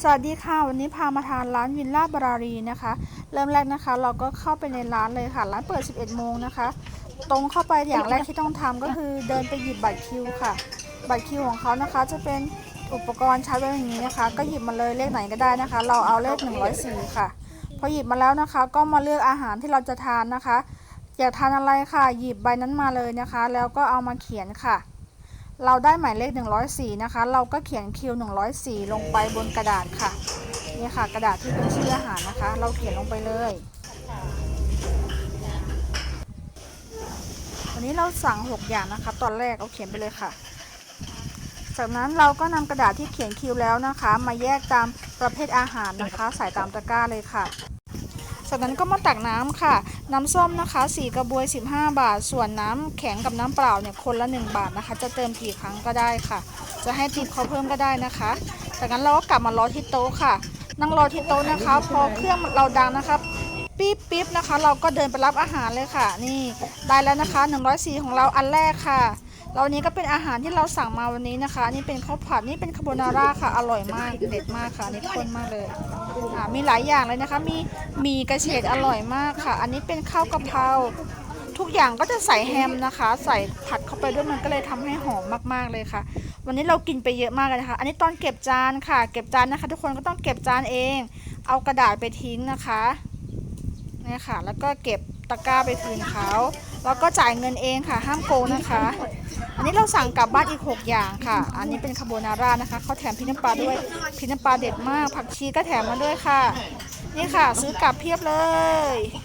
สวัสดีค่ะ วันนี้พามาทานร้านวิลล่าบารารีนะคะ เริ่มแรกนะคะ เราก็เข้าไปในร้านเลยค่ะ ร้านเปิด 11 โมงนะคะ ตรงเข้าไปอย่างแรกที่ต้องทำก็คือเดินไปหยิบบัตรคิวค่ะ บัตรคิวของเขานะคะ จะเป็นอุปกรณ์ชาร์จไว้อย่างนี้นะคะ ก็หยิบมาเลยเลขไหนก็ได้นะคะ เราเอาเลข 104 ค่ะ พอหยิบมาแล้วนะคะ ก็มาเลือกอาหารที่เราจะทานนะคะ อยากทานอะไรค่ะ หยิบใบนั้นมาเลยนะคะ แล้วก็เอามาเขียนค่ะ เราได้หมายเลข 104 นะคะ เราก็เขียนคิว104 ลงไปบนกระดาษค่ะ นี่ค่ะ กระดาษที่เป็นชื่ออาหารนะคะ เราเขียนลงไปเลยวันนี้เราสั่ง 6 อย่างนะคะ ตอนแรกเอาเขียนไปเลยค่ะ จากนั้นเราก็นำกระดาษที่เขียนคิวแล้วนะคะ มาแยกตามประเภทอาหารนะคะ ใส่ตามตะกร้าเลยค่ะ จากนั้นก็มาตักน้ำค่ะ น้ำส้มนะคะ 4 กระบวย 15 บาท ส่วนน้ำแข็งกับน้ำเปล่าเนี่ยคนละ 1 บาทนะคะ จะเติมกี่ครั้งก็ได้ค่ะ จะให้ติปเขาเพิ่มก็ได้นะคะ จากนั้นเราก็กลับมารอที่โต๊ะค่ะ นั่งรอที่โต๊ะนะคะ พอเครื่องเราดังนะคะปี๊บปี๊บนะคะ เราก็เดินไปรับอาหารเลยค่ะ นี่ได้แล้วนะคะ 104 ของเราอันแรกค่ะ แล้วนี้ก็เป็นอาหารที่เราสั่งมาวันนี้นะคะ นี่เป็นข้าวผัดนี่เป็นคาโบนาร่าค่ะ อร่อยมากเด็ดมากค่ะนนี่ข้นมากเลยอ่ามีหลายอย่างเลยนะคะ มีมีกระเฉดอร่อยมากค่ะ อันนี้เป็นข้าวกะเพราทุกอย่างก็จะใส่แฮมนะคะ ใส่ผัดเข้าไปด้วยมันก็เลยทำให้หอมมากๆเลยค่ะ วันนี้เรากินไปเยอะมากเลยนะคะ อันนี้ตอนเก็บจานค่ะ เก็บจานนะคะ ทุกคนก็ต้องเก็บจานเอง เอากระดาษไปทิ้งนะคะเนี่ยค่ะ แล้วก็เก็บตะกร้าไปคืนเขา แล้วก็จ่ายเงินเองค่ะ ห้ามโกงนะคะ อันนี้เราสั่งกลับบ้านอีก 6 อย่างค่ะ อันนี้เป็นคาโบนาร่านะคะเขาแถมพริกน้ำปลาด้วยพริกน้ำปลาเด็ดมาก ผักชีก็แถมมาด้วยค่ะ นี่ค่ะ ซื้อกลับเพียบเลย